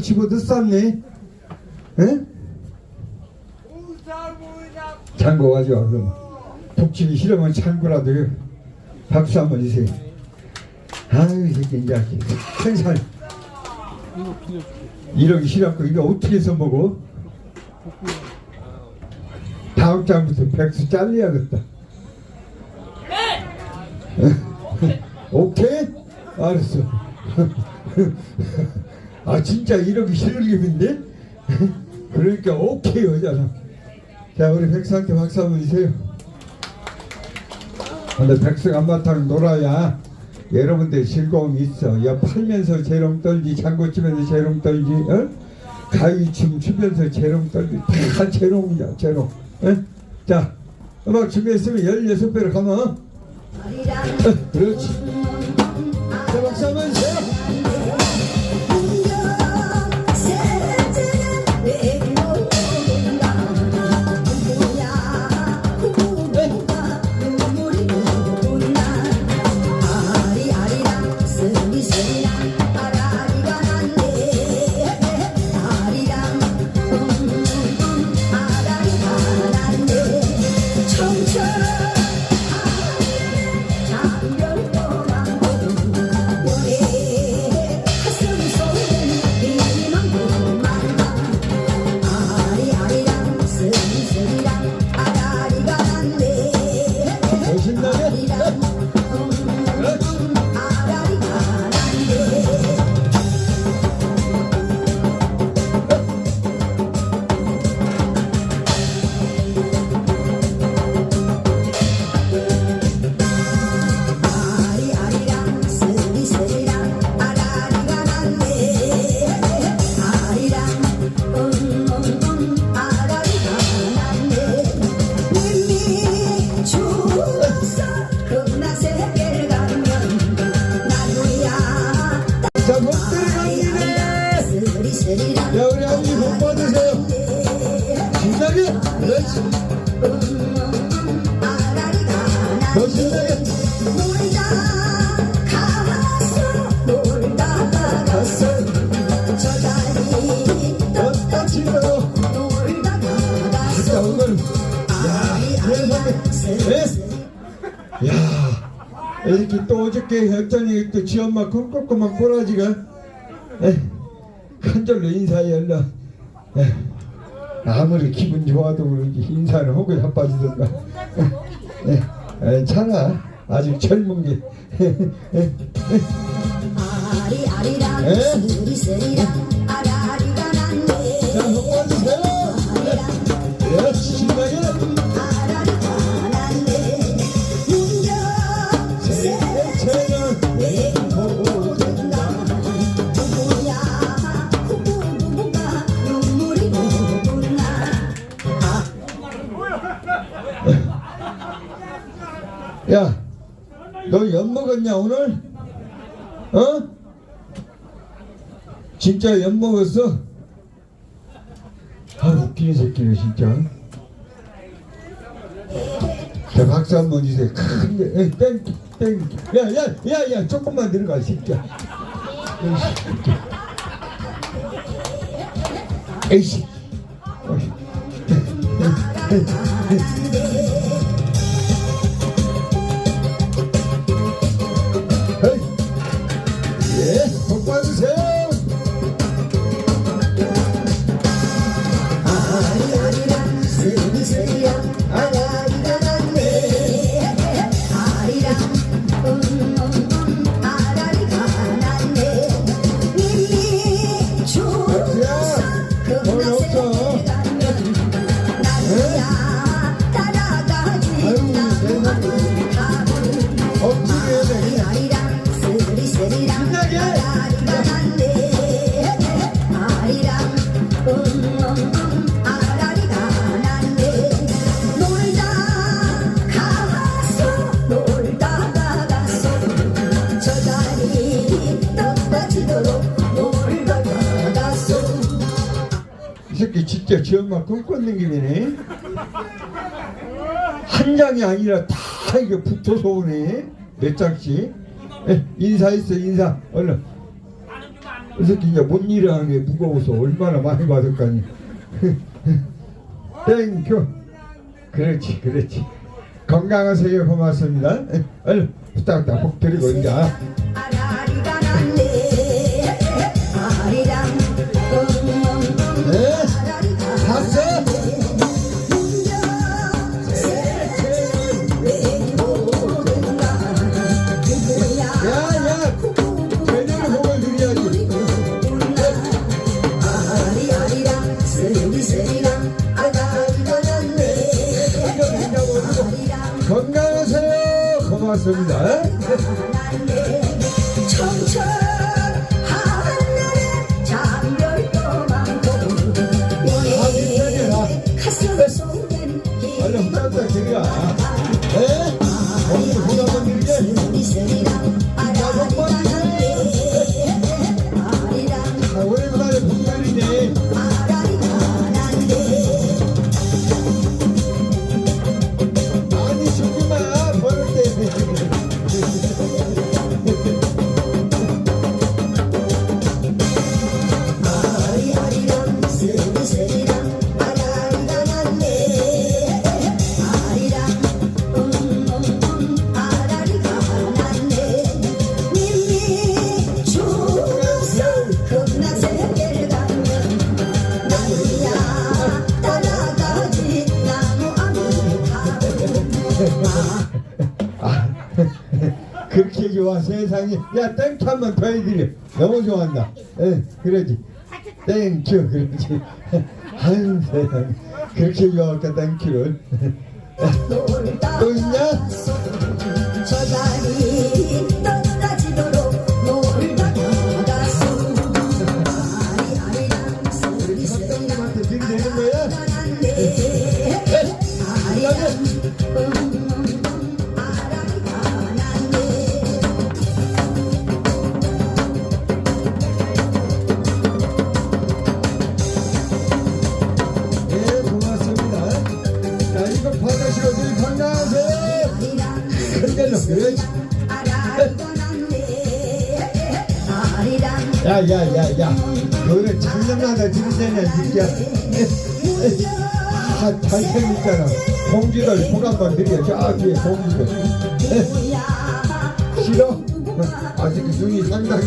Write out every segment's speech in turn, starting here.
을 집어넣 쌌네 에? 장고 가져와 그럼 독치기 싫으면 장구라도 박수 한번 주세요. 아유 이 새끼 이제 큰살. 이러기 싫었고 이거 어떻게 해서 먹어? 다음 장부터 백수 잘려야겠다. 오케이? 알았어 아 진짜 이러기 싫을 기분인데? 그러니까 오케이 하잖아 자 우리 백수한테 박수 한번 주세요 근데 백수가 한바탕 놀아야 여러분들 즐거움이 있어 야 팔면서 재롱 떨지 장구 치면서 재롱 떨지 어? 가위춤 추면서 재롱 떨지 다 재롱이야 재롱 어? 자 음악 준비했으면 16배로 가면 어? 그렇지 자 박수 한번 신나 야 이렇게 또 어저께 했더니 또지 엄마 꿈꿨구만 꼬라지가 에, 한절로 인사해 연락 에, 아무리 기분 좋아도 그런지 인사를 하고 자빠지던가. 괜찮아. 아직 젊은 게. 에, 자, 엿 먹었냐 오늘? 어? 진짜 엿 먹었어? 아 웃기는 새끼네 진짜. 자 박수 한 번 주세요. 큰데, 에이, 땡, 땡. 야, 야, 야, 야, 조금만 들어가 이 새끼야. 에이씨. 에이. 엄마 꿈꿨는 김이네. 한 장이 아니라 다 이게 붙어서 오네. 몇 장씩. 에, 인사했어 인사 얼른. 이 새끼 이제 못 일하는 게 무거워서 얼마나 많이 받을까니 땡큐 그렇지 그렇지 건강하세요 고맙습니다 얼른 후딱후딱 복 드리고 이제 그렇게 좋아 세상에 야 땡큐 한 번 더 해드려 너무 좋아한다 예 그러지 땡큐 그렇지 아유 세상에 그렇게 좋아할까 땡큐를 또 있냐? 아리 야야야야 그거는 작년마다 들이대냐 진짜. 다 잘생겼잖아. 공주들 복 한번 드려 저 뒤에 공주들. 싫어? 아직 눈이 상당히.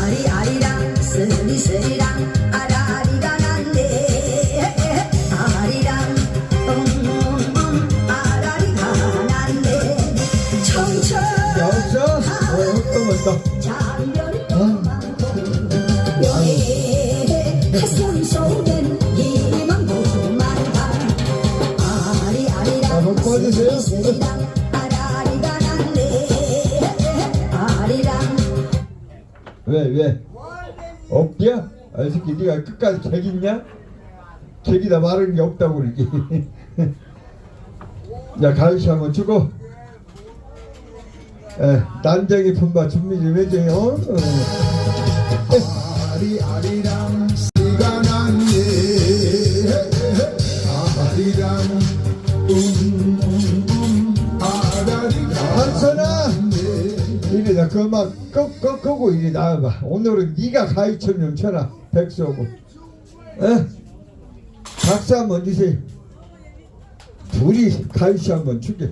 아리 아리랑 스리스리랑 아라 왜 왜? 없냐? 아, 이 새끼 네가 끝까지 개기냐? 개기다 말하는 게 없다고 그러지 야 가위씨 한번 주고 에, 난쟁이 품바 준비 좀 해줘요 어? 아리 아리랑 그만 끄고 이리 나와봐. 오늘은 네가 가위춤 좀 쳐라. 백수하고. 에? 박수 한번 주세요. 둘이 가위씨 한번 추게